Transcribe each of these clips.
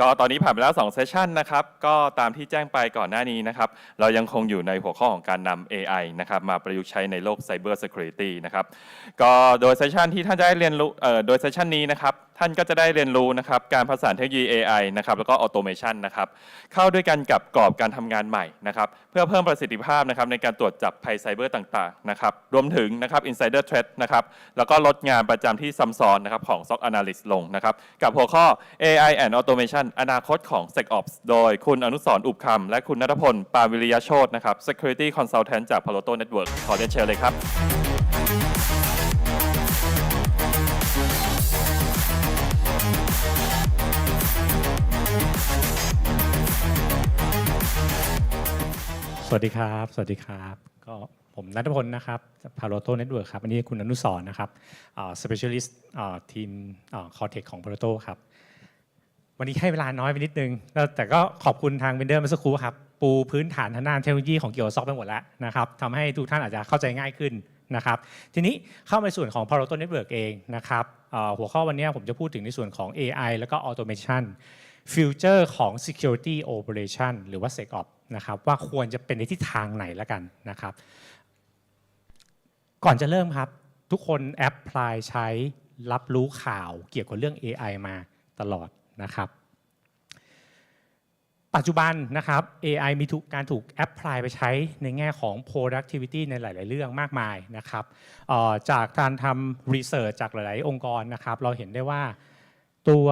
ก็ตอนนี้ผ่านไปแล้ว2เซสชันนะครับ ก็ตามที่แจ้งไปก่อนหน้านี้นะครับ เรายังคงอยู่ในหัวข้อของการนำ AI นะครับมาประยุกต์ใช้ในโลก Cyber Security นะครับ ก็โดยเซสชันที่ท่านจะได้เรียนรู้โดยเซสชันนี้นะครับ ท่านก็จะได้เรียนรู้นะครับการผสานเทคโนโลยี AI นะครับแล้วก็ Automation นะครับเข้าด้วยกันกับกรอบการทำงานใหม่นะครับเพื่อเพิ่มประสิทธิภาพนะครับในการตรวจจับภัยไซเบอร์ต่างๆนะครับรวมถึงนะครับ Insider Threat นะครับแล้วก็ลดงานประจำที่ซ้ำซ้อนนะครับของ SOC Analyst ลงนะครับกับหัวข้อ AI and Automation อนาคตของ SecOps โดยคุณอนุสรอุบคำและคุณนัทพล ปาวิริยโชตนะครับ Security Consultant จาก Palo Alto Network ขอเรียนเชิญเลยครับ สวัสดีครับ สวัสดีครับ ก็ผมนัทพลนะครับพาโ o โต้เน็ตเวิร์กครับ อันนี้คุณอนุสรนะครับอ่า specialist อ่าทีมคอร์เทคของพาโ o โต้ครับ วันนี้ให้เวลาน้อยไปนิดนึงแล้วแต่ก็ขอบคุณทางเวนเดอร์มื่อสักครู่ครับ ปูพื้นฐานทางด้านเทคโนโลยีของเกี่ยวซอฟต์ไปหมดแล้วนะครับทำให้ทุกท่านอาจจะเข้าใจง่ายขึ้นนะครับ ทีนี้เข้ามาในส่วนของ Palo Alto Network เองนะครับอ่าหัวข้อวันนี้ผมจะพูดถึงในส่วนของ AI แล้วก็ Automation ฟิวเจอร์ของ Security Operation หรือว่า SecOps นะครับว่าควรจะเป็นในทิศทางไหนละกันนะครับ ก่อนจะเริ่มครับ ทุกคนแอปพลายใช้รับรู้ข่าวเกี่ยวกับเรื่อง AI มาตลอดนะครับปัจจุบันนะครับ AI มีถูกการถูกแอปพลายไปใช้ในแง่ของ productivity ในหลาย ๆ เรื่องมากมายนะครับจากการทำ research จากหลาย ๆ องค์กรนะครับ เราเห็นได้ว่าตัว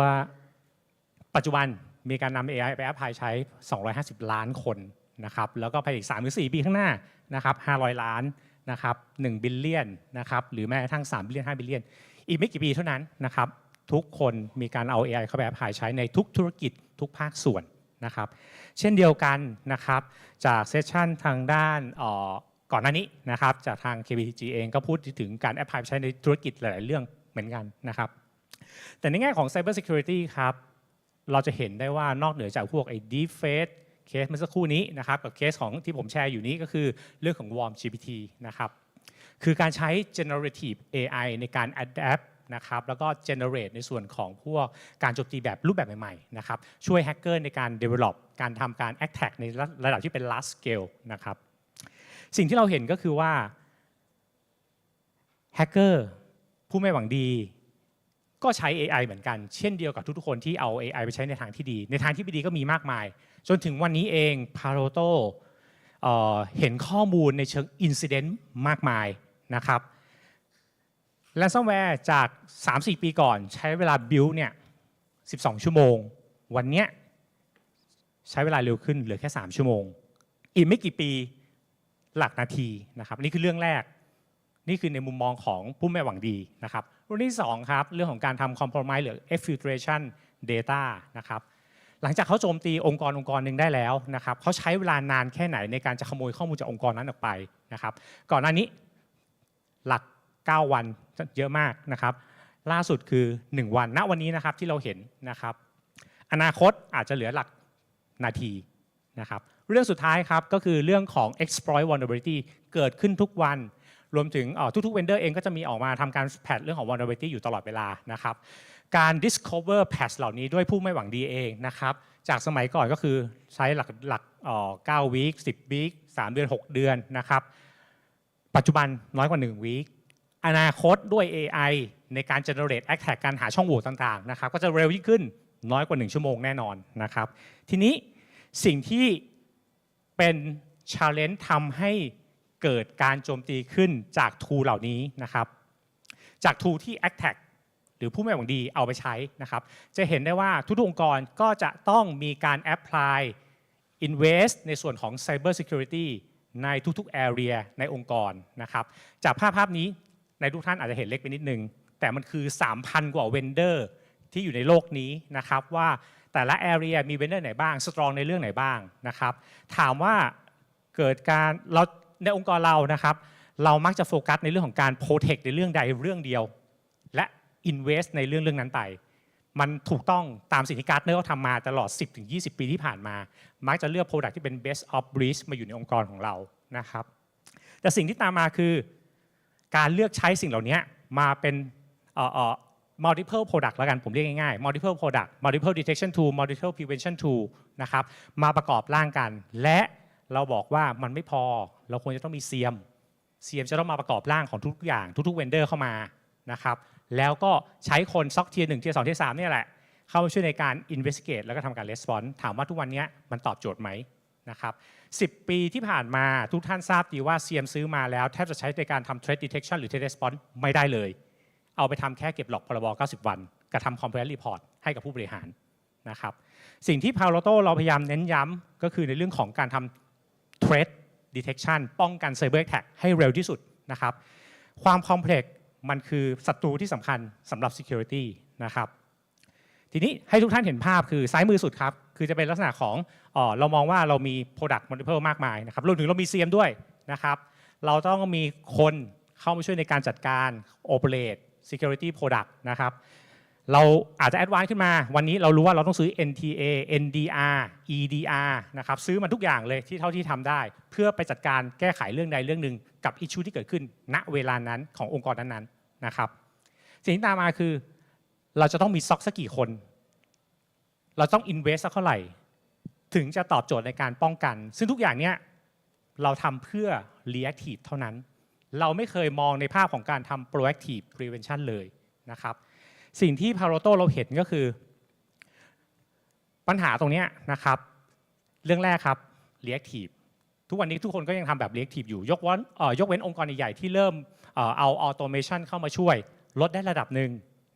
ปัจจุบันมีการนำ AI ไปแอปพลายใช้ 250 ล้านคนนะครับแล้วก็ภายในอีก3หรือ4ปีข้างหน้านะครับ500 ล้านนะครับ1บิลเลียนนะครับหรือแม้กระทั่ง3บิลเลียน5บิลเลียนอีกไม่กี่ปีเท่านั้นนะครับทุกคนมีการเอา AI เข้าไปแอปพลายใช้ในทุกธุรกิจทุกภาคส่วนนะครับเช่นเดียวกันนะครับจากเซสชันทางด้านก่อนหน้านี้นะครับจากทาง KBTG เองก็พูดถึงการแอปพลายใช้ในธุรกิจหลาย ๆ เรื่องเหมือนกันนะครับแต่ในแง่ของ Cyber Security ครับ เราจะเห็นได้ว่านอกเหนือจากพวกไอ้ deepfake เคสเมื่อสักครู่นี้นะครับกับเคสของที่ผมแชร์อยู่นี้ก็คือเรื่องของ Warm GPT นะครับคือการใช้ generative AI ในการ adapt นะครับแล้วก็ generate ในส่วนของพวกการโจมตีแบบรูปแบบใหม่ๆนะครับช่วยแฮกเกอร์ในการ develop การทำการ attack ในระดับที่เป็น large scale นะครับสิ่งที่เราเห็นก็คือว่าแฮกเกอร์ผู้ไม่หวังดี ก็ใช้ AI เหมือนกัน เช่นเดียวกับทุกๆคนที่เอา AI ไปใช้ในทางที่ดี ในทางที่ไม่ดีก็มีมากมาย จนถึงวันนี้เอง p a r o t o เเห็นข้อมูลในเชิง Incident มากมายนะครับแ a นซัมแวร์จาก 3-4 ปีก่อนใช้เวลา build เนี่ย 12 ชั่วโมง วันเนี้ยใช้เวลาเร็วขึ้นเหลือแค่ 3 ชั่วโมง อีกไม่กี่ปีหลักนาทีนะครับนี่คือเรื่องแรก นี่คือในมุมมองของผู้ไม่หวังดีนะครับ รื่องที่สองครับเรื่องของการทำ compromise หรือ exfiltration data นะครับหลังจากเขาโจมตีองค์กรองค์กรหนึ่งได้แล้วนะครับเขาใช้เวลานานแค่ไหนในการจะขโมยข้อมูลจากองค์กรนั้นออกไปนะครับ ก่อนหน้านี้หลัก 9 วันเยอะมากนะครับ ล่าสุดคือ 1 วันณวันนี้นะครับที่เราเห็นนะครับ อนาคตอาจจะเหลือหลักนาทีนะครับ เรื่องสุดท้ายครับก็คือเรื่องของ exploit vulnerability เกิดขึ้นทุกวัน รวมถึงทุกๆ vendor เองก็จะมีออกมาทำการแพทเรื่องของ vulnerability อยู่ตลอดเวลานะครับการ discover patch เหล่านี้ด้วยผู้ไม่หวังดีเองนะครับจากสมัยก่อนก็คือใช้หลักหลักเอ่อ9 week 10 week 3เดือน 6 เดือนนะครับปัจจุบันน้อยกว่า1 week อนาคตด้วย AI ในการ generate attack การหาช่องโหว่ต่างๆนะครับก็จะเร็วยิ่งขึ้นน้อยกว่า 1 ชั่วโมงแน่นอนนะครับทีนี้สิ่งที่เป็น challenge ทำให้ เกิดการโจมตีขึ้นจาก tool เหล่านี้นะครับ จาก tool ที่ attack หรือผู้ไม่หวังดีเอาไปใช้นะครับ จะเห็นได้ว่าทุกองค์กรก็จะต้องมีการ apply invest ในส่วนของ cyber security ในทุกๆ area ในองค์กรนะครับ จากภาพภาพนี้ในทุกท่านอาจจะเห็นเล็กไปนิดนึง แต่มันคือ 3,000 กว่า vendor ที่อยู่ในโลกนี้นะครับว่าแต่ละ area มี vendor ไหนบ้าง strong ในเรื่องไหนบ้างนะครับ ถามว่าเกิดการเรา ในองค์กรเรานะครับ เรามักจะโฟกัสในเรื่องของการ protect ในเรื่องใดเรื่องเดียว และ invest ในเรื่องเรื่องนั้นไป มันถูกต้องตามสิ่งที่การ์ดเนอร์เขาทำมาตลอด 10-20 ปีที่ผ่านมา มักจะเลือก Product ที่เป็น best of breed มาอยู่ในองค์กรของเรานะครับ แต่สิ่งที่ตามมาคือการเลือกใช้สิ่งเหล่านี้มาเป็นเอ่อ multiple product แล้วกันผมเรียกง่ายๆ multiple product multiple detection tool multiple prevention tool นะครับมาประกอบร่างกัน และเราบอกว่ามันไม่พอ เราควรจะต้องมี CM CM จะต้องมาประกอบร่างของทุกอย่างทุกๆ vendor เข้ามานะครับแล้วก็ใช้คนซ็อกเทียร์หนึ่งเทียร์สองเทียร์สามเนี่ยแหละ เข้ามาช่วยในการ investigate แล้วก็ทำการ response ถามว่าทุกวันนี้มันตอบโจทย์ไหมนะครับ10 ปีที่ผ่านมาทุกท่านทราบดีว่า CM ซื้อมาแล้วแทบจะใช้ในการทำ threat detection หรือ threat response ไม่ได้เลย เอาไปทำแค่เก็บหลอกพรบ 90 วันกระทำ compliance report ให้กับผู้บริหารนะครับสิ่งที่ Palo Alto เราพยายามเน้นย้ำก็คือในเรื่องของการทำ threat detection ป้องกัน cyber attack ให้เร็วที่สุดนะครับ ความ complex มันคือศัตรูที่สำคัญสำหรับ security นะครับ ทีนี้ให้ทุกท่านเห็นภาพคือซ้ายมือสุดครับ คือจะเป็นลักษณะของเออเรามองว่าเรามี product multiple มากมายนะครับรวมถึงเรามี CM ด้วยนะครับ เราต้องมีคนเข้ามาช่วยในการจัดการ operate security product นะครับ เราอาจจะ advance ขึ้นมา วันนี้เรารู้ว่าเราต้องซื้อ NTA NDR EDR นะครับซื้อมันทุกอย่างเลยที่เท่าที่ทำได้ เพื่อไปจัดการแก้ไขเรื่องใดเรื่องหนึ่งกับ issue ที่เกิดขึ้น ณเวลานั้นขององค์กรนั้นๆนะครับสิ่งที่ตามมาคือ เราจะต้องมีซ็อกสักกี่คน เราต้อง invest สักเท่าไหร่ ถึงจะตอบโจทย์ในการป้องกัน ซึ่งทุกอย่างเนี้ยเราทำเพื่อ reactive เท่านั้น เราไม่เคยมองในภาพของการทำ proactive prevention เลยนะครับ สิ่งที่ Palo Alto เราเห็นก็คือ ปัญหาตรงนี้นะครับ เรื่องแรกครับ reactive ทุกวันนี้ทุกคนก็ยังทำแบบ reactive อยู่ ยกว้นยกเว้นองค์กรใหญ่ๆที่เริ่มเอ่ออา automation เข้ามาช่วย ลดได้ระดับหนึ่ง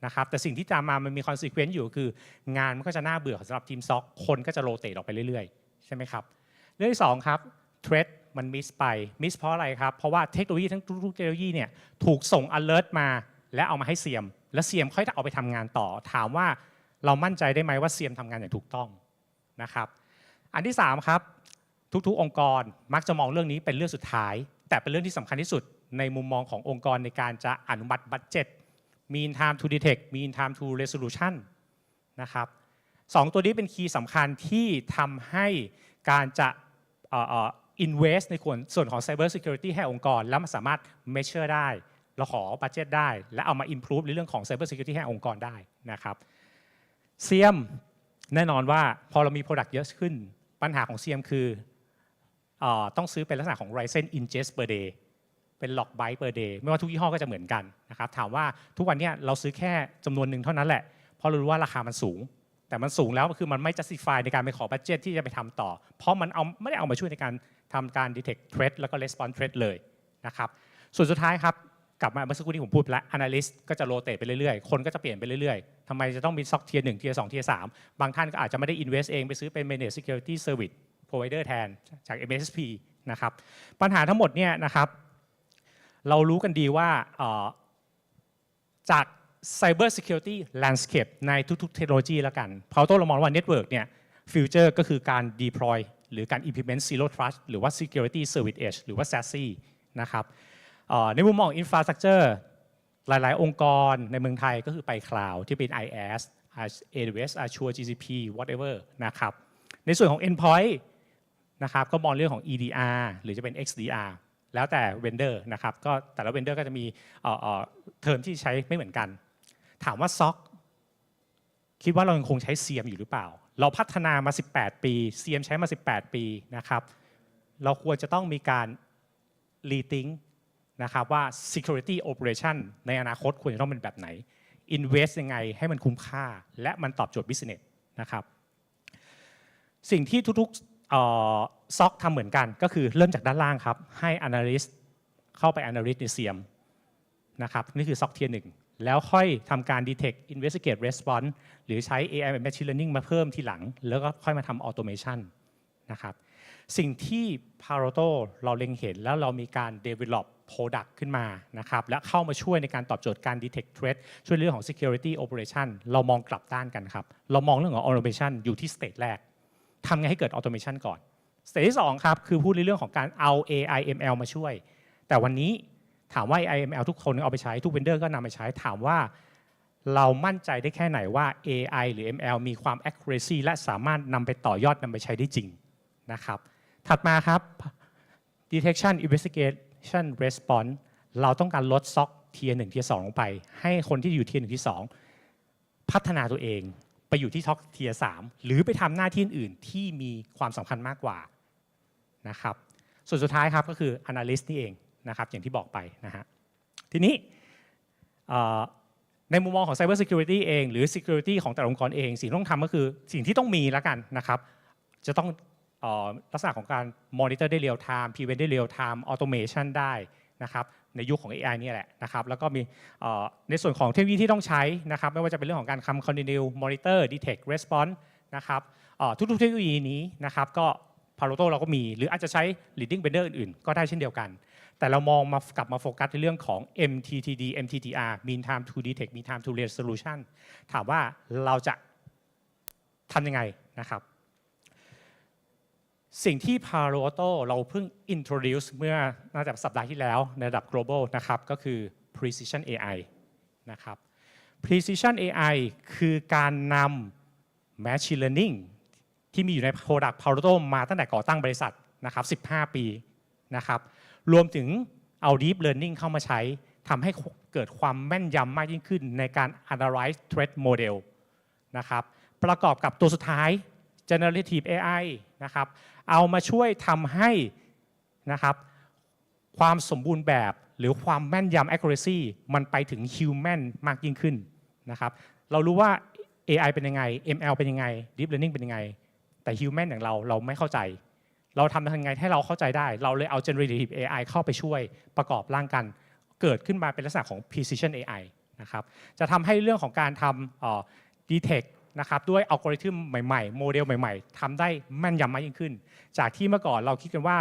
นะครับแต่สิ่งที่ตามมามันมี consequence อยู่คืองานมันก็จะน่าเบื่อสำหรับทีมซ็อกคนก็จะโรเตทออกไปเรื่อยๆ ใช่ไหมครับ เรื่องที่สองครับ threat มันมิสไปมิสเพราะอะไรครับ เพราะว่าเทคโนโลยีทั้งทุกเทคโนโลยีเนี่ยถูกส่ง alert มาและเอามาให้เซียม และเซียมค่อยเอาไปทำงานต่อ ถามว่าเรามั่นใจได้ไหมว่าเซียมทำงานอย่างถูกต้องนะครับ อันที่สามครับทุกๆ องค์กรมักจะมองเรื่องนี้เป็นเรื่องสุดท้าย แต่เป็นเรื่องที่สำคัญที่สุดในมุมมองขององค์กรในการจะอนุมัติบัตเจ็ต mean time to detect mean time to resolution นะครับสองตัวนี้เป็นคีย์สำคัญที่ทำให้การจะอ่อเอ่อ invest ในส่วนของ cyber security ให้องค์กร แล้วมันสามารถ measure ได้ เราขอ budget ได้ และเอามา improve ในเรื่องของ cyber security ให้องค์กรได้นะครับเซียมแน่นอนว่าพอเรามี product เยอะขึ้น ปัญหาของเซียมคืออต้องซื้อเป็นลักษณะของ Ryzen ingest per day เป็น log byte per day ไม่ว่าทุกยี่ห้อก็จะเหมือนกันนะครับถามว่าทุกวันนี้เราซื้อแค่จำนวนหนึ่งเท่านั้นแหละเพราะเรารู้ว่าราคามันสูง แต่มันสูงแล้วคือมันไม่ justify ในการไปขอบัตเจตที่จะไปทำต่อ เพราะมันเอาไม่ได้เอามาช่วยในการทำการ detect threat แล้วก็ response threat เลยนะครับส่วนสุดท้ายครับ กลับมาเมื่อสักครู่ที่ผมพูดไปแล้ว analyst ก็จะโรเตทไปเรื่อยๆ คนก็จะเปลี่ยนไปเรื่อยๆทำไมจะต้องมีซ็อกเทียร์หนึ่งเทียร์สองเทียร์สามบางท่านก็อาจจะไม่ได้ invest เองไปซื้อเป็น managed security service provider แทนจาก MSP นะครับปัญหาทั้งหมดเนี่ยนะครับเรารู้กันดีว่าจาก Cyber Security Landscape ในทุกๆ เทคโนโลยีแล้วกันเพราะตัวเรามองว่า Network เนี่ยฟิวเจอร์ก็คือการ deploy หรือการ implement Zero Trust หรือว่า Security Service Edge หรือว่า SASE นะครับ ในมุมมอง Infrastructure หลาย ๆ องค์กรในเมืองไทยก็คือไป Cloud ที่เป็น IaaS AWS Azure GCP whatever นะครับ ในส่วนของ Endpoint นะครับก็มองเรื่องของ EDR หรือจะเป็น XDR แล้วแต่เวนเดอร์นะครับก็แต่ละเวนเดอร์ก็จะมีเอ่อเอ่อเทอมที่ใช้ไม่เหมือนกัน ถามว่าซ็อกคิดว่าเรายังคงใช้ CM อยู่หรือเปล่า เราพัฒนามา 18 ปี CM ใช้มา 18 ปีนะครับ เราควรจะต้องมีการ rethink นะครับว่า security operation ในอนาคตควรจะต้องเป็นแบบไหน invest ยังไงให้มันคุ้มค่า และมันตอบโจทย์ business นะครับ สิ่งที่ทุกๆซอกทำเหมือนกันก็คือเริ่มจากด้านล่างครับ ให้ analyst เข้าไป analyst ใน CM นะครับนี่คือซอกเทียร์หนึ่งแล้วค่อยทำการ detect investigate response หรือใช้ AI and machine learning มาเพิ่มทีหลัง แล้วก็ค่อยมาทำ automation นะครับ สิ่งที่ Palo Alto เราเล็งเห็นแล้วเรามีการ develop product ขึ้นมานะครับและเข้ามาช่วยในการตอบโจทย์การ detect threat ช่วยเรื่องของ security operation เรามองกลับด้านกันครับ เรามองเรื่องของ automation อยู่ที่ stage แรกทำไงให้เกิด automation ก่อนสเตจที่สองครับคือพูดในเรื่องของการเอา AI ML มาช่วย แต่วันนี้ถามว่า AI ML ทุกคนเอาไปใช้ทุกเวนเดอร์ก็นำไปใช้ถามว่าเรามั่นใจได้แค่ไหนว่า AI หรือ ML มีความ accuracy และสามารถนำไปต่อยอดนำไปใช้ได้จริงนะครับ ถัดมาครับ detection investigation response เราต้องการลดซ็อกเทียร์หนึ่งเทียร์สองลงไป ให้คนที่อยู่เทียร์หนึ่งที่สองพัฒนาตัวเองไปอยู่ที่ท็อปเทียสามหรือไปทำหน้าที่อื่นที่มีความสำคัญมากกว่านะครับส่วนสุดท้ายครับก็คือ analyst นี่เองนะครับอย่างที่บอกไปนะฮะทีนี้ในมุมมองของ cyber security เอง หรือ security ของแต่ละองค์กรเอง สิ่งที่ต้องทำก็คือสิ่งที่ต้องมีแล้วกันนะครับ จะต้อง ลักษณะของการ monitor ได้ real time prevent ได้ real time automation ได้นะครับในยุคของ AI นี่แหละนะครับแล้วก็มีในส่วนของเทคโนโลยีที่ต้องใช้นะครับไม่ว่าจะเป็นเรื่องของการทำ continue monitor detect response นะครับทุกๆเทคโนโลยีนี้นะครับก็พาโ o โตเราก็มี หรืออาจจะใช้ leading vendor อื่นๆ ก็ได้เช่นเดียวกัน แต่เรามองมากลับมาโฟกัสในเรื่องของ MTTD MTTR mean time to detect mean time to resolution ถามว่าเราจะทำยังไงนะครับ สิ่งที่ Palo Alto เราเพิ่ง introduce เมื่อน่าจะสัปดาห์ที่แล้วในระดับ global นะครับก็คือ precision AI นะครับ precision AI คือการนำ machine learning ที่มีอยู่ใน Product p a l o t o มาตั้งแต่ก่อตั้งบริษัทนะครับ 15 ปีนะครับรวมถึงเอา Deep Learning เข้ามาใช้ทำให้เกิดความแม่นยำมากยิ่งขึ้นในการ Analyze Threat Model นะครับประกอบกับตัวสุดท้าย Generative AI นะครับ เอามาช่วยทำให้นะครับความสมบูรณ์แบบหรือความแม่นยำ accuracy มันไปถึง human มากยิ่งขึ้นนะครับ เรารู้ว่า AI เป็นยังไง ML เป็นยังไง Deep Learning เป็นยังไง แต่ human อย่างเราเราไม่เข้าใจ เราทำยังไงให้เราเข้าใจได้ เราเลยเอา generative AI เข้าไปช่วยประกอบร่างกัน เกิดขึ้นมาเป็นลักษณะของ precision AI นะครับ จะทำให้เรื่องของการทำ detect นะครับด้วยอัลกอริทึมใหม่ๆ โมเดลใหม่ ๆทำได้แม่นยำมากยิ่งขึ้น จากที่เมื่อก่อนเราคิดกันว่า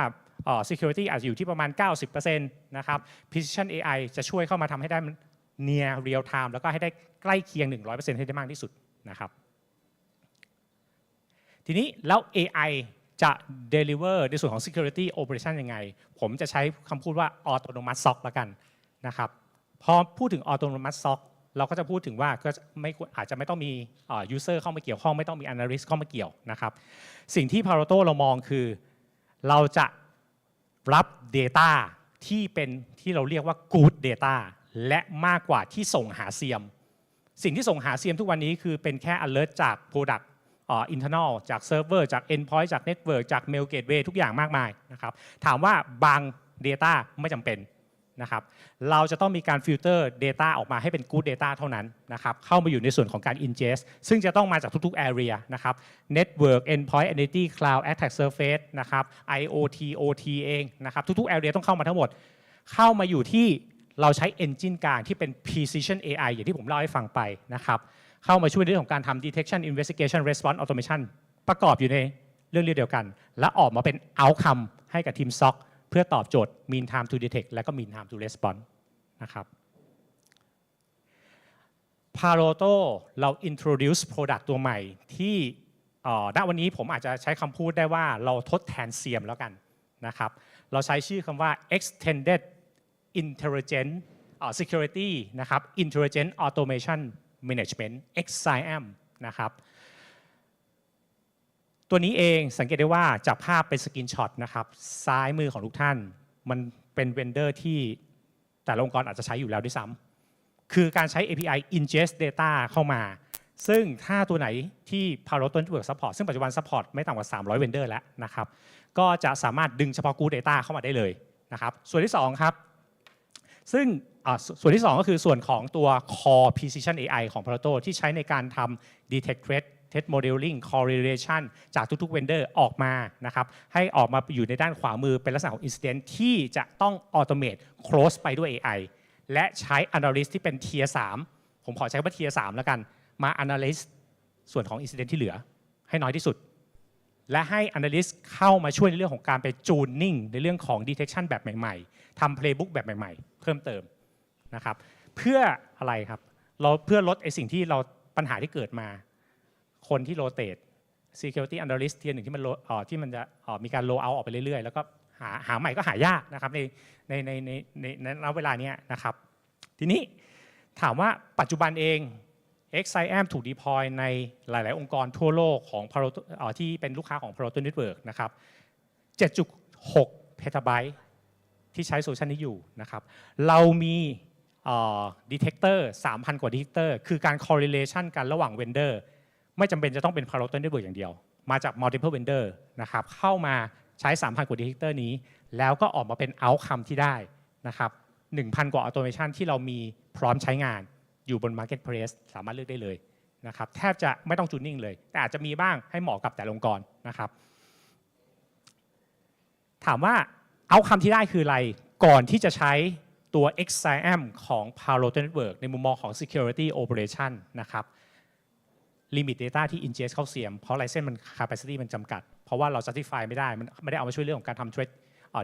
security อาจจะอยู่ที่ประมาณ 90%นะครับ precision AI จะช่วยเข้ามาทำให้ได้ near real time แล้วก็ให้ได้ใกล้เคียง 100%ให้ได้มากที่สุดนะครับ ทีนี้แล้ว AI จะ deliver ในส่วนของ security operation ยังไง ผมจะใช้คำพูดว่า autonomous SOC ละกันนะครับ พอพูดถึง autonomous SOC เราก็จะพูดถึงว่าก็ไม่อาจจะไม่ต้องมีอ่อ user เข้ามาเกี่ยวข้อง ไม่ต้องมี analyst เข้ามาเกี่ยวนะครับ สิ่งที่ p a r o t o เรามองคือเราจะรับ Data ที่เป็นที่เราเรียกว่า good data และมากกว่าที่ส่งหาเซียม สิ่งที่ส่งหาเซียมทุกวันนี้คือเป็นแค่ alert จาก product เอ่อ internal จาก server จาก endpoint จาก network จาก mail gateway ทุกอย่างมากมายนะครับถามว่าบาง data ไม่จำเป็น นะครับเราจะต้องมีการฟิลเตอร์ Data ออกมาให้เป็น Good Data เท่านั้นนะครับเข้ามาอยู่ในส่วนของการ ingest ซึ่งจะต้องมาจากทุกๆ area นะครับ Network Endpoint Entity Cloud Attack Surface นะครับ IoT OT เองนะครับทุกๆ area ต้องเข้ามาทั้งหมด เข้ามาอยู่ที่เราใช้ engine กลางที่เป็น precision AI อย่างที่ผมเล่าให้ฟังไปนะครับเข้ามาช่วยในเรื่องของการทำ detection investigation response automation ประกอบอยู่ในเรื่องเดียวกัน และออกมาเป็น outcome ให้กับทีม SOC เพื่อตอบโจทย์ mean time to detect และก็ mean time to respond นะครับ p a r o t o เรา introduce product ตัวใหม่ที่ณวันนี้ผมอาจจะใช้คำพูดได้ว่าเราทดแทนเซียมแล้วกันนะครับ เราใช้ชื่อคำว่า extended intelligent security นะครับ intelligent automation management XIM นะครับ ตัวนี้เองสังเกตได้ว่าจากภาพเป็นสกินช็อตนะครับซ้ายมือของทุกท่าน มันเป็นเวนเดอร์ที่แต่ละองค์กรอาจจะใช้อยู่แล้วด้วยซ้ำคือการใช้ API ingest data เข้ามา ซึ่งถ้าตัวไหนที่ Palo Alto Network Support ซึ่งปัจจุบัน support ไม่ต่ำกว่า 300 vendor แล้วนะครับ ก็จะสามารถดึงเฉพาะ Good Data เข้ามาได้เลยนะครับ ส่วนที่ 2 ครับ ซึ่งอ่าสส่วนที่ 2 ก็คือส่วนของตัว Core Precision AI ของ Palo Alto ที่ใช้ในการทำ Detect Threat Test Modeling Correlation จากทุกๆ Vendor ออกมานะครับให้ออกมาอยู่ในด้านขวามือเป็นลักษณะของ Incident ที่จะต้อง Automate Close ไปด้วย AI และใช้ Analyst ที่เป็น Tier 3 ผมขอใช้คำว่า Tier 3 แล้วกันมา Analyst ส่วนของ Incident ที่เหลือ ให้น้อยที่สุด และให้ Analyst เข้ามาช่วยในเรื่องของการไป Tuning ในเรื่องของ Detection แบบใหม่ๆทำ Playbook แบบใหม่ๆ เพิ่มเติมนะครับเพื่ออะไรครับเราเพื่อลดไอสิ่งที่เราปัญหาที่เกิดมา คนที่โรเต e security analyst ทียหนึ่งที่มันที่มันจะมีการ roll out ออกไปเรื่อยๆ แล้วก็หาหาใหม่ก็หายากนะครับในในในในในในณเวลาเนี้ยนะครับ ทีนี้ถามว่าปัจจุบันเอง XIM ถูก deploy ในหลาย ๆ องค์กรทั่วโลกของ Palo Alto- เอ่อที่เป็นลูกค้าของ Palo t o Network นะครับ 7.6 เพตาไบต์ที่ใช้โซลูชันนี้อยู่นะครับ เรามีเอ่อ detector 3,000 กว่า detector คือการ correlation กันระหว่าง vendor ไม่จำเป็นจะต้องเป็น Palo Alto Network อย่างเดียว มาจาก multiple vendor นะครับเข้ามาใช้ 3,000 กว่า detector นี้ แล้วก็ออกมาเป็น outcome ที่ได้นะครับ1,000 กว่า automation ที่เรามีพร้อมใช้งานอยู่บน marketplace สามารถเลือกได้เลยนะครับแทบจะไม่ต้องจูนนิ่งเลย แต่อาจจะมีบ้างให้เหมาะกับแต่ละองค์กรนะครับถามว่าเอาคำที่ได้คืออะไรก่อนที่จะใช้ตัว XIM ของ Palo Alto Network ในมุมมองของ Security Operation นะครับ Limit Data ที่ ingest เข้าเสียม เพราะ license มัน capacity มันจำกัด เพราะว่าเรา justify ไม่ได้ มันไม่ได้เอามาช่วยเรื่องของการทำ threat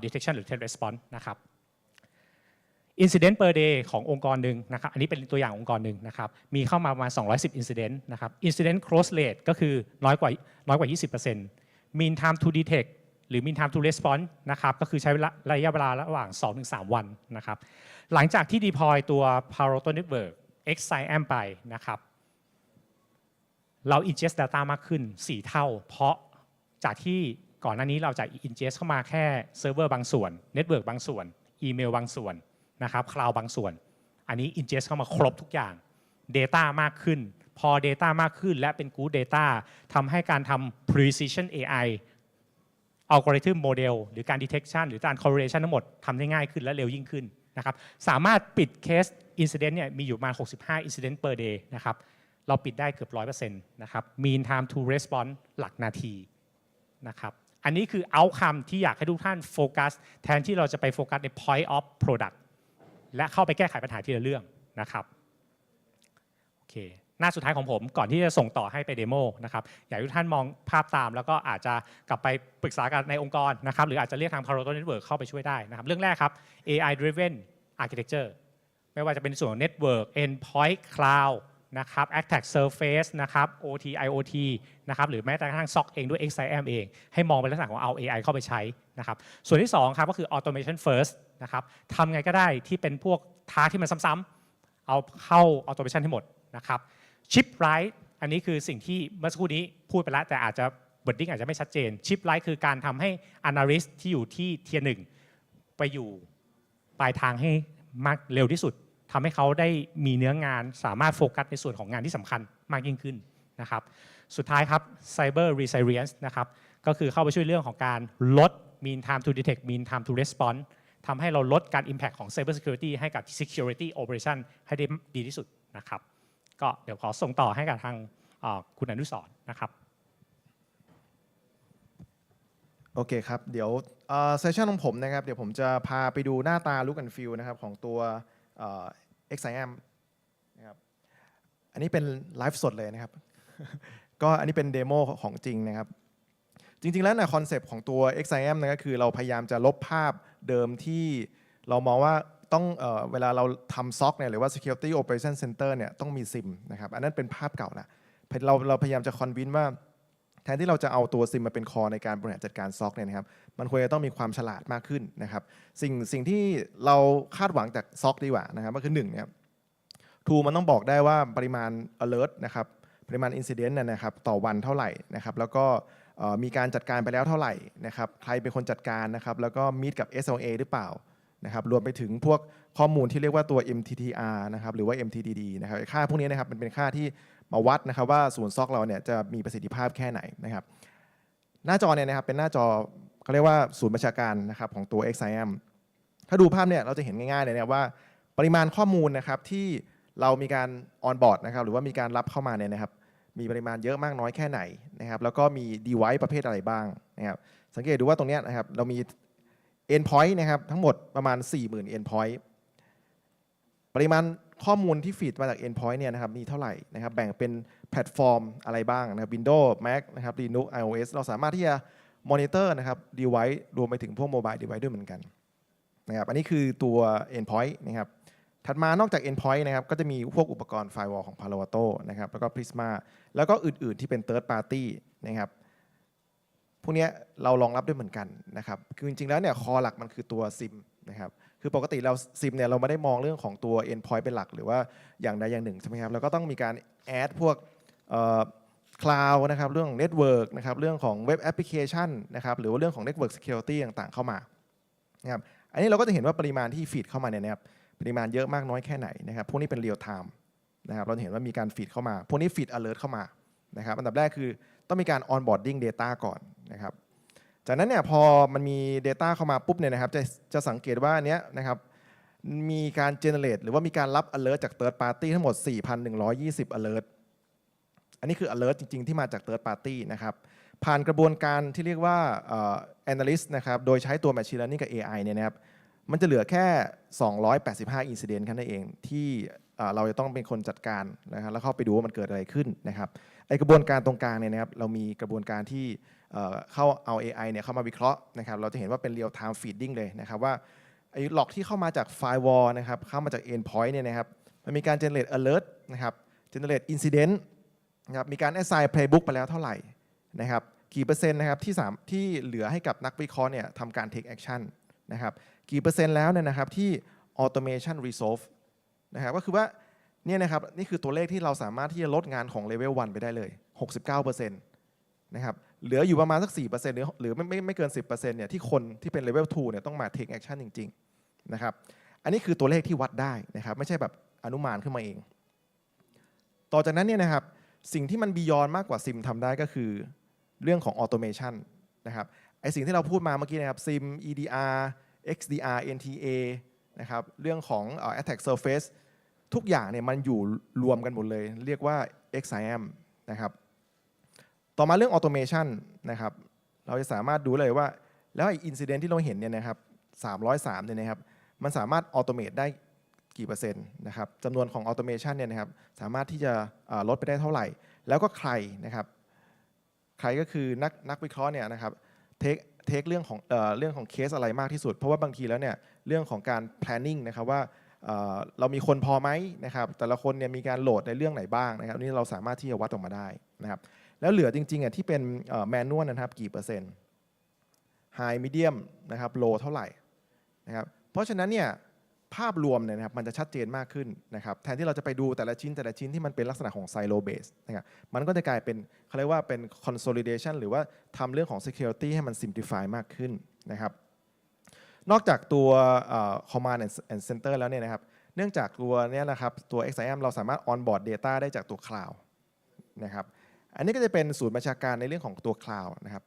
detection หรือ threat response นะครับ Incident per day ขององค์กรหนึ่งนะครับ อันนี้เป็นตัวอย่างองค์กรหนึ่งนะครับ มีเข้ามาประมาณ 210 incident นะครับ Incident close rate ก็คือน้อยกว่าน้อยกว่า 20% Mean time to detect หรือ mean time to response นะครับ ก็คือใช้เวลาระยะเวลาระหว่าง 2-3 วันนะครับ หลังจากที่ deploy ตัว Palo Alto Network XSIAM ไปนะครับ เรา ingest data มากขึ้น 4 เท่า เพราะจากที่ก่อนหน้านี้เราจะ ingest เข้ามาแค่เซิร์ฟเวอร์บางส่วน network บางส่วนอีเมลบางส่วนนะครับคลาวบางส่วน อันนี้ ingest เข้ามาครบทุกอย่าง Data มากขึ้น พอ Data มากขึ้นและเป็น good data ทำให้การทำ precision AI อัลกอริทึมโมเดลหรือการ detection หรือการ correlation ทั้งหมดทำได้ง่ายขึ้นและเร็วยิ่งขึ้นนะครับสามารถปิดเคส incident เนี่ยมีอยู่ประมาณ65 incident per day นะครับ เราปิดได้เกือบ 100%นะครับ mean time to response หลักนาทีนะครับอันนี้คือ outcome ที่อยากให้ทุกท่านโฟกัสแทนที่เราจะไปโฟกัสใน point of product และเข้าไปแก้ไขปัญหาทีละเรื่องนะครับโอเคหน้าสุดท้ายของผมก่อนที่จะส่งต่อให้ไปเดโมนะครับอยากให้ทุกท่านมองภาพตาม แล้วก็อาจจะกลับไปปรึกษากันในองค์กรนะครับหรืออาจจะเรียกทาง Palo Alto Network เข้าไปช่วยได้นะครับเรื่องแรกครับ AI driven architecture ไม่ว่าจะเป็นส่วนของ network endpoint cloud นะครับ attack surface นะครับ OT IoT นะครับหรือแม้แต่กระทั่ง SOC เองด้วย XIM เอง ให้มองเป็นลักษณะของเอา AI เข้าไปใช้นะครับส่วนที่2ครับก็คือ automation first นะครับทำไงก็ได้ที่เป็นพวกทาที่มันซ้ำๆเอาเข้า automation ให้หมดนะครับ chip right อันนี้คือสิ่งที่เมื่อสักครู่นี้พูดไปแล้วแต่อาจจะ wording อาจจะไม่ชัดเจน chip right คือการทำให้ analyst ที่อยู่ที่เทียร์หนึ่งไปอยู่ปลายทางให้มากเร็วที่สุด ทำให้เขาได้มีเนื้องานสามารถโฟกัสในส่วนของงานที่สำคัญมากยิ่งขึ้นนะครับ สุดท้ายครับ cyber resilience นะครับ ก็คือเข้าไปช่วยเรื่องของการลด mean time to detect mean time to response ทำให้เราลดการ impact ของ cyber security ให้กับ security operation ให้ได้ดีที่สุดนะครับ ก็เดี๋ยวขอส่งต่อให้กับทางคุณอนุสรนะครับ โอเคครับ เดี๋ยวเซสชันของผมนะครับ เดี๋ยวผมจะพาไปดูหน้าตา look and feel นะครับของตัว XIM นะครับอันนี้เป็นไลฟ์สดเลยนะครับ ก็อันนี้เป็นเดโมของจริงนะครับ จริง ๆ แล้วนะคอนเซปต์ของตัว XIM นะก็คือเราพยายามจะลบภาพเดิมที่เรามองว่าต้องเออเวลาเราทำซ็อกเนี่ยหรือว่า Security Operation Center เนี่ยต้องมีซิมนะครับอันนั้นเป็นภาพเก่านะเราเราพยายามจะคอนวินว่า แทนที่เราจะเอาตัวซิมมาเป็นคอในการบริหารจัดการซ็อกเนี่ยนะครับมันควรจะต้องมีความฉลาดมากขึ้นนะครับสิ่งสิ่งที่เราคาดหวังจากซ็อกดีกว่านะครับก็คือหนึ่งเนี่ยทูมันต้องบอกได้ว่าปริมาณ alert นะครับปริมาณ incident เนี่ยนะครับต่อวันเท่าไหร่นะครับแล้วก็มีการจัดการไปแล้วเท่าไหร่นะครับใครเป็นคนจัดการนะครับแล้วก็มีดกับ SLA หรือเปล่านะครับรวมไปถึงพวกข้อมูลที่เรียกว่าตัว MTTR นะครับหรือว่า MTDD นะครับค่าพวกนี้นะครับมันเป็นค่าที่ มาวัดนะครับว่าศูนย์ซอกเราเนี่ยจะมีประสิทธิภาพแค่ไหนนะครับหน้าจอเนี่ยนะครับเป็นหน้าจอเขาเรียกว่าศูนย์บัญชาการนะครับของตัว XIM ถ้าดูภาพเนี่ยเราจะเห็นง่ายๆเลยนะครับว่าปริมาณข้อมูลนะครับที่เรามีการออนบอร์ดนะครับหรือว่ามีการรับเข้ามาเนี่ยนะครับมีปริมาณเยอะมากน้อยแค่ไหนนะครับแล้วก็มี device ประเภทอะไรบ้างนะครับสังเกตดูว่าตรงเนี้ยนะครับเรามี endpoint นะครับทั้งหมดประมาณ 40,000 endpoint ปริมาณ ข้อมูลที่ฟีดมาจาก endpoint เนี่ยนะครับมีเท่าไหร่นะครับแบ่งเป็นแพลตฟอร์มอะไรบ้างนะครับ Windows Mac นะครับ Linux iOS เราสามารถที่จะ monitor นะครับ device รวมไปถึงพวก mobile device ด้วยเหมือนกันนะครับอันนี้คือตัว endpoint นะครับถัดมานอกจาก endpoint นะครับก็จะมีพวกอุปกรณ์ firewall ของ Palo Alto นะครับแล้วก็ Prisma แล้วก็อื่นๆที่เป็น third party นะครับพวกนี้เรารองรับด้วยเหมือนกันนะครับคือจริงๆแล้วเนี่ยคอหลักมันคือตัว SIM นะครับ คือปกติเรา SIM เนี่ยเราไม่ได้มองเรื่องของตัว endpoint เป็นหลัก หรือว่าอย่างใดอย่างหนึ่งใช่ไหมครับเราก็ต้องมีการ add พวกคลาวนะครับเรื่องของ network นะครับเรื่องของ web application นนะครับหรือว่าเรื่องของ network security ต่างๆ เข้ามานะครับอันนี้เราก็จะเห็นว่าปริมาณที่ฟีดเข้ามาเนี่ยนะครับปริมาณเยอะมากน้อยแค่ไหนนะครับพวกนี้เป็นเรียลไทม์นะครับเราเห็นว่ามีการฟีดเข้ามา พวกนี้ฟีด alert เข้ามานะครับอันดับแรกคือต้องมีการ onboarding data ก่อน จากนั้นเนี่ยพอมันมี Data เข้ามาปุ๊บเนี่ยนะครับจะจะสังเกตว่าอันเนี้ยนะครับมีการ generate หรือว่ามีการรับ alert จาก third party ทั้งหมด 4,120 alert อันนี้คือ alert จริง ๆ ที่มาจาก third party นะครับผ่านกระบวนการที่เรียกว่า analyst นะครับโดยใช้ตัว machine learning กับ AI เนี่ยนะครับมันจะเหลือแค่ 285 incident แค่นั้นเองที่เราจะต้องเป็นคนจัดการนะครับแล้วเข้าไปดูว่ามันเกิดอะไรขึ้นนะครับไอกระบวนการตรงกลางเนี่ยนะครับเรามีกระบวนการที่ เข้าเอา AI เนี่ยเข้ามาวิเคราะห์นะครับเราจะเห็นว่าเป็น real time feeding เลยนะครับว่าไอ้หลอกที่เข้ามาจาก firewall นะครับเข้ามาจาก endpoint เนี่ยนะครับมันมีการ generate alert นะครับ generate incident นะครับมีการ assign playbook ไปแล้วเท่าไหร่นะครับกี่เปอร์เซ็นต์นะครับที่สามที่เหลือให้กับนักวิเคราะห์เนี่ยทำการ take action นะครับกี่เปอร์เซ็นต์แล้วเนี่ยนะครับที่ automation resolve นะครับก็คือว่าเนี่ยนะครับนี่คือตัวเลขที่เราสามารถที่จะลดงานของ level 1 ไปได้เลย 69%นะครับ เหลืออยู่ประมาณสัก 4%หรือหรือไม่ไม่ไม่เกิน 10%เนี่ยที่คนที่เป็น level 2เนี่ยต้องมา take action จริงๆนะครับอันนี้คือตัวเลขที่วัดได้นะครับไม่ใช่แบบอนุมานขึ้นมาเอง ต่อจากนั้นเนี่ยนะครับสิ่งที่มันบียอนมากกว่าซิมทำได้ก็คือเรื่องของ automation นะครับไอสิ่งที่เราพูดมาเมื่อกี้นะครับ SIM EDR XDR NTA นะครับเรื่องของ attack surface ทุกอย่างเนี่ยมันอยู่รวมกันหมดเลย เรียกว่า XIM นะครับ ต่อมาเรื่อง automation นะครับเราจะสามารถดูเลยว่า แล้วไอ้ incident ที่เราเห็นเนี่ยนะครับ303เนี่ยนะครับมันสามารถ automate ได้กี่เปอร์เซ็นต์นะครับจำนวนของ automation เนี่ยนะครับสามารถที่จะลดไปได้เท่าไหร่ แล้วก็ใครนะครับใครก็คือนักนักวิเคราะห์เนี่ยนะครับเทคเทคเรื่องของเอ่อเรื่องของเคสอะไรมากที่สุด เพราะว่าบางทีแล้วเนี่ยเรื่องของการ planning นะครับว่าเเรามีคนพอไหมนะครับแต่ละคนเนี่ยมีการโหลดในเรื่องไหนบ้างนะครับอันนี่เราสามารถที่จะวัดออกมาได้นะครับ แล้วเหลือจริงๆอะที่เป็นแมนนวลนะครับกี่เปอร์เซ็นต์ high medium นะครับ low เท่าไหร่นะครับเพราะฉะนั้นเนี่ยภาพรวมเนี่ยนะครับมันจะชัดเจนมากขึ้นนะครับแทนที่เราจะไปดูแต่ละชิ้นแต่ละชิ้นที่มันเป็นลักษณะของ silo base นะครับมันก็จะกลายเป็นเขาเรียกว่าเป็น consolidation หรือว่าทำเรื่องของ security ให้มัน simplify มากขึ้นนะครับนอกจากตัว command and center แล้วเนี่ยนะครับเนื่องจากตัวเนี้นะครับตัว XIM เราสามารถ onboard data ได้จากตัว cloud นะครับ อันนี้ก็จะเป็นศูนย์บัญชาการในเรื่องของตัว cloud นะครับ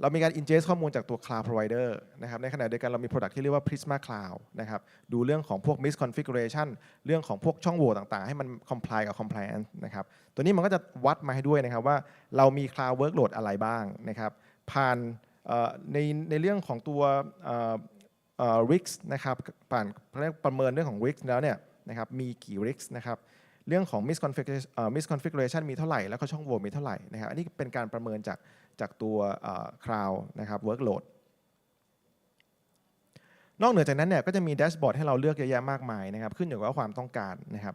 เรามีการ ingest ข้อมูลจากตัว cloud provider นะครับ ในขณะเดียวกันเรามี product ที่เรียกว่า Prisma Cloud นะครับ ดูเรื่องของพวก misconfiguration เรื่องของพวกช่องโหว่ต่างๆ ให้มัน comply กับ compliance นะครับ ตัวนี้มันก็จะวัดมาให้ด้วยนะครับว่าเรามี cloud workload อะไรบ้างนะครับ ผ่านในในเรื่องของตัว risk นะครับ ผ่านประเมินเรื่องของ risk แล้วเนี่ยนะครับ มีกี่ risk นะครับ เรื่องของ misconfiguration เอ่อ misconfiguration มีเท่าไหร่ แล้วก็ช่องโหว่มีเท่าไหร่นะครับอันนี้เป็นการประเมินจากจากตัวเอ่อ cloud นะครับ workload นอกเหนือจากนั้นเนี่ยก็จะมีแดชบอร์ดให้เราเลือกเยอะแยะมากมายนะครับขึ้นอยู่กับความต้องการนะครับ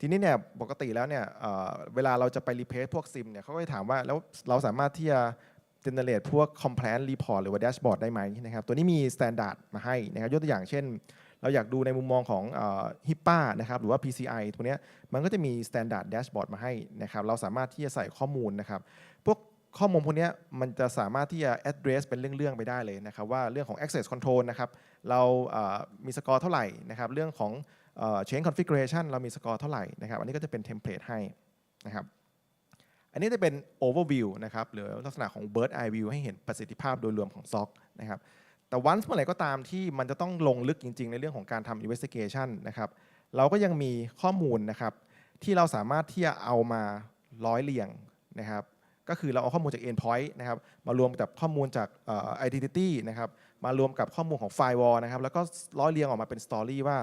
ทีนี้เนี่ยปกติแล้วเนี่ยเเวลาเราจะไปรีเพ e พวกซิมเนี่ยเขาก็จะถามว่าแล้วเราสามารถที่จะ generate พวก complaint report หรือว่า dashboard ได้ไหมนะครับตัวนี้มี standard มาให้นะครับยกตัวอย่างเช่น เราอยากดูในมุมมองของฮิปป้านะครับหรือว่า PCI ตัวนี้มันก็จะมี standard dashboard มาให้นะครับเราสามารถที่จะใส่ข้อมูลนะครับพวกข้อมูลพวกนี้มันจะสามารถที่จะ address เป็นเรื่องๆไปได้เลยนะครับว่าเรื่องของ access control นะครับเรามีสกอร์เท่าไหร่นะครับเรื่องของ change configuration เรามีสกอร์เท่าไหร่นะครับอันนี้ก็จะเป็นเทมเพลตให้นะครับอันนี้จะเป็น overview นะครับหรือลักษณะของ bird eye view ให้เห็นประสิทธิภาพโดยรวมของ SOC นะครับ แต่วันเมื่อไหร่ก็ตามที่มันจะต้องลงลึกจริง ๆ ในเรื่องของการทำ investigation นะครับเราก็ยังมีข้อมูลนะครับที่เราสามารถที่จะเอามาร้อยเรียงนะครับก็คือเราเอาข้อมูลจาก endpoint นะครับมารวมกับข้อมูลจากอ่อ identity นะครับมารวมกับข้อมูลของ firewall นะครับแล้วก็ร้อยเรียงออกมาเป็น story ว่า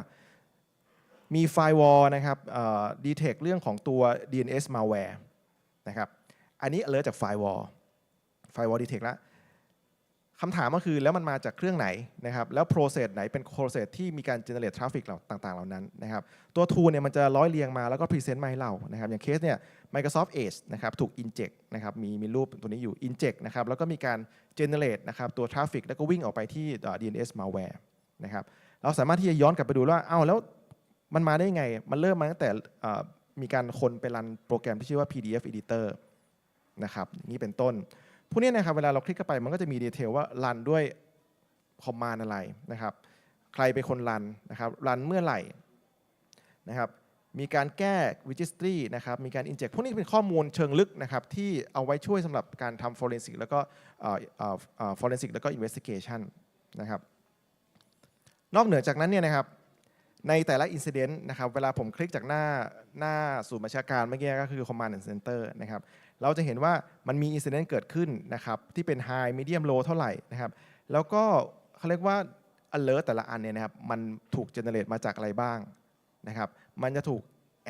มี firewall นะครับ detect เรื่องของตัว DNS malware นะครับอันนี้ alert จาก firewall firewall detect แล้ว คำถามก็คือแล้วมันมาจากเครื่องไหนนะครับแล้ว process ไหนเป็น process ที่มีการ generate traffic เหล่าต่าง ๆ เหล่านั้นนะครับตัว tool เนี่ยมันจะร้อยเรียงมาแล้วก็ present มาให้เรานะครับอย่างเคสเนี่ย Microsoft Edge นะครับถูก inject นะครับมีมีรูปตัวนี้อยู่ inject นะครับแล้วก็มีการ generate นะครับตัว traffic แล้วก็วิ่งออกไปที่ DNS malware นะครับเราสามารถที่จะย้อนกลับไปดูว่าเอ้าแล้วมันมาได้ไง มันเริ่มมาตั้งแต่มีการคนไปรันโปรแกรมที่ชื่อว่า PDF editor นะครับอย่างนี้เป็นต้น พวกนี้นะครับเวลาเราคลิกเข้าไปมันก็จะมีดีเทลว่ารันด้วยคอมมานอะไรนะครับ ใครเป็นคนรันนะครับรันเมื่อไหร่นะครับ มีการแก้ registry นะครับ มีการ inject พวกนี้เป็นข้อมูลเชิงลึกนะครับ ที่เอาไว้ช่วยสำหรับการทำ forensic แล้วก็เอ่อเอ่อเอ่อ forensic แล้วก็ investigation นะครับ นอกเหนือจากนั้นเนี่ยนะครับในแต่ละ incident นะครับ เวลาผมคลิกจากหน้าหน้าศูนย์บัญชาการเมื่อกี้ก็คือ command and center นะครับ เราจะเห็นว่ามันมี incident เกิดขึ้นนะครับที่เป็น high medium low เท่าไหร่นะครับแล้วก็เขาเรียกว่า alert แต่ละอันเนี่ยนะครับมันถูก generate มาจากอะไรบ้างนะครับมันจะถูก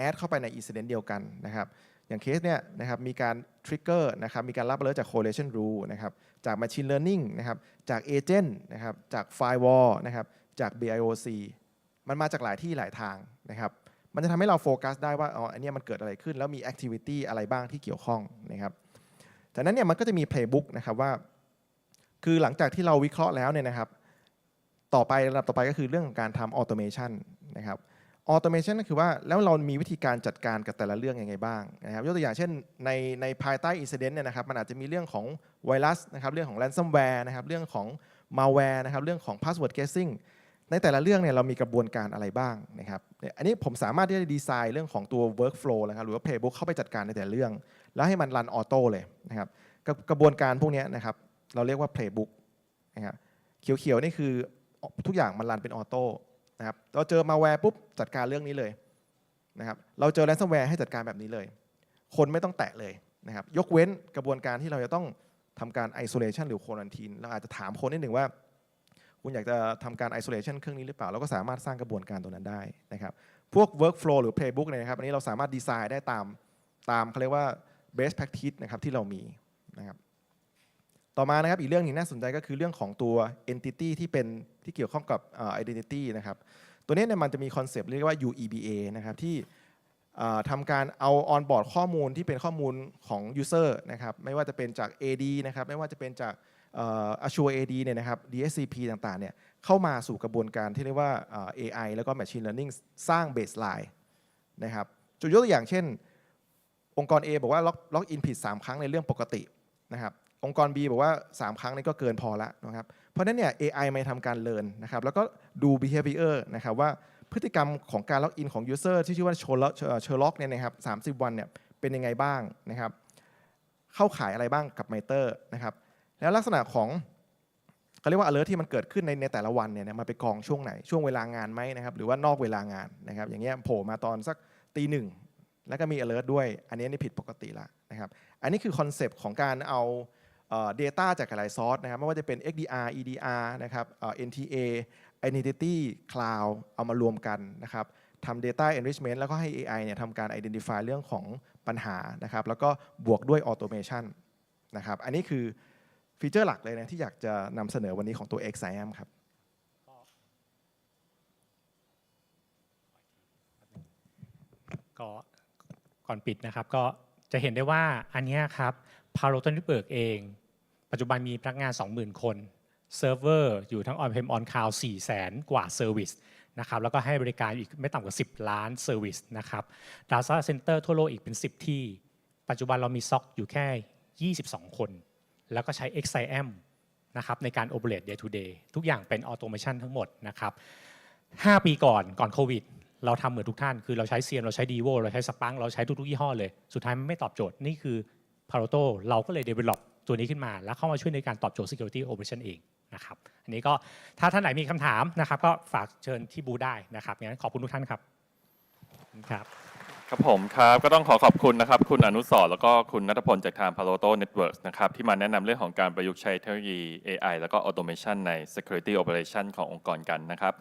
add เข้าไปใน incident เดียวกันนะครับอย่างเคสเนี่ยนะครับมีการ trigger นะครับมีการรับ alert จาก correlation rule นะครับจาก machine learning นะครับจาก agent นะครับจาก firewall นะครับจาก BIOC มันมาจากหลายที่หลายทางนะครับ มันจะทำให้เราโฟกัสได้ว่าอ๋ออันเนี้ยมันเกิดอะไรขึ้น แล้วมีแอคทิวิตี้อะไรบ้างที่เกี่ยวข้องนะครับจากนั้นเนี่ยมันก็จะมี playbook นะครับว่า คือหลังจากที่เราวิเคราะห์แล้วเนี่ยนะครับ ต่อไประดับต่อไปก็คือเรื่องของการทำ automation นะครับ automation ก็คือว่าแล้วเรามีวิธีการจัดการกับแต่ละเรื่องยังไงบ้างนะครับยกตัวอย่างเช่นในในภายใต้ incident เนี่ยนะครับมันอาจจะมีเรื่องของไวรัสนะครับเรื่องของ ransomware นะครับเรื่องของ malware นะครับเรื่องของ password guessing ในแต่ละเรื่องเนี่ยเรามีกระบวนการอะไรบ้างนะครับอันนี้ผมสามารถที่จะดีไซน์เรื่องของตัว workflow นะครับหรือว่า playbook เข้าไปจัดการในแต่ละเรื่อง แล้วให้มันรันออโต้เลยนะครับกระกระบวนการพวกนี้นะครับเราเรียกว่า playbook นะครับเขียวๆนี่คือทุกอย่างมันรันเป็นออโต้นะครับเราเจอมาแวร์ปุ๊บจัดการเรื่องนี้เลยนะครับเราเจอ ransomware ให้จัดการแบบนี้เลย คนไม่ต้องแตะเลยนะครับยกเว้นกระบวนการที่เราจะต้องทำการ isolation หรือ quarantine เราอาจจะถามคนนิดหนึ่งว่า คุณอยากจะทำการ isolation เครื่องนี้หรือเปล่า เราก็สามารถสร้างกระบวนการตัวนั้นได้นะครับ พวก workflow หรือ playbook เนี่ยนะครับ อันนี้เราสามารถดีไซน์ได้ตามตามเขาเรียกว่า best practice นะครับที่เรามีนะครับ ต่อมานะครับอีกเรื่องหนึงน่าสนใจก็คือเรื่องของตัว entity ที่เป็นที่เกี่ยวข้องกับอ่อ identity นะครับ ตัวนี้เนี่ยมันจะมีคอนเซปต์เรียกว่า UEBA นะครับที่ทำการเอา on board ข้อมูลที่เป็นข้อมูลของ user นะครับไม่ว่าจะเป็นจาก AD นะครับไม่ว่าจะเป็นจาก อ่อ Azure AD เนี่ยนะครับ DSCP ต่างๆเนี่ยเข้ามาสู่กระบวนการที่เรียกว่า AI แล้วก็ Machine Learning สร้าง baseline นะครับจุดยกตัวอย่างเช่น องค์กร A บอกว่าล็อกล็อกอินผิด 3 ครั้งในเรื่องปกตินะครับองค์กร B บอกว่า 3 ครั้งนี่ก็เกินพอแล้วนะครับเพราะนั้นเนี่ย AI มันทำการเรียนนะครับแล้วก็ดู behavior นะครับว่าพฤติกรรมของการล็อกอินของ user ที่ชื่อว่า Sherlock เชอร์ล็อกเนี่ยนะครับ30 วันเนี่ยเป็นยังไงบ้างนะครับเข้าขายอะไรบ้างกับไมเตอร์นะครับ แล้วลักษณะของเขาเรียกว่า alert ที่มันเกิดขึ้นในในแต่ละวันเนี่ยมันไปกองช่วงไหนช่วงเวลางานไหมนะครับหรือว่านอกเวลางานนะครับอย่างเงี้ยโผล่มาตอนสักตีหนึ่งแล้วก็มี alert ด้วย อันนี้นี่ผิดปกติละนะครับอันนี้คือคอนเซปต์ของการเอาเอ่อ data จากหลายซอสนะครับไม่ว่าจะเป็น XDR EDR นะครับ NTA Identity Cloud เอามารวมกันนะครับทำ data enrichment แล้วก็ให้ AI เนี่ยทำการ identify เรื่องของปัญหานะครับแล้วก็บวกด้วย automation นะครับอันนี้คือ ฟีเจอร์หลักเลยนะที่อยากจะนำเสนอวันนี้ของตัว XIM ครับก็ก่อนปิดนะครับก็จะเห็นได้ว่าอันนี้ครับ Palo Alto Network เอง ปัจจุบันมีพนักงาน 20,000 คนเซิร์ฟเวอร์อยู่ทั้ง On-Prem On-Cloud 400,000กว่าเซอร์วิสนะครับแล้วก็ให้บริการอีกไม่ต่ำกว่า 10 ล้านเซอร์วิสนะครับ Data Center ทั่วโลกอีกเป็น 10 ที่ ปัจจุบันเรามีซ็อกอยู่แค่ 22 คน แล้วก็ใช้ XIM นะครับในการ operate day to day ทุกอย่างเป็น automation ทั้งหมดนะครับ5ปีก่อนก่อนโควิด เราทำเหมือนทุกท่าน คือเราใช้เซียนเราใช้ดีโวเราใช้สปังเราใช้ทุกๆยี่ห้อเลย สุดท้ายมันไม่ตอบโจทย์ นี่คือ p a r o t o เราก็เลย develop ตัวนี้ขึ้นมา แล้วเข้ามาช่วยในการตอบโจทย์ security operation เองนะครับอันนี้ก็ถ้าท่านไหนมีคำถามนะครับก็ฝากเชิญที่บูได้นะครับงั้นขอบคุณทุกท่านครับครับ ครับผมครับก็ต้องขอขอบคุณนะครับ คุณอนุสรแล้วก็คุณนัทพลจากทาง Palo Alto Networks นะครับที่มาแนะนำเรื่องของการประยุกต์ใช้เทคโนโลยี AI แล้วก็ Automation ใน Security Operation ขององค์กรกันนะครับ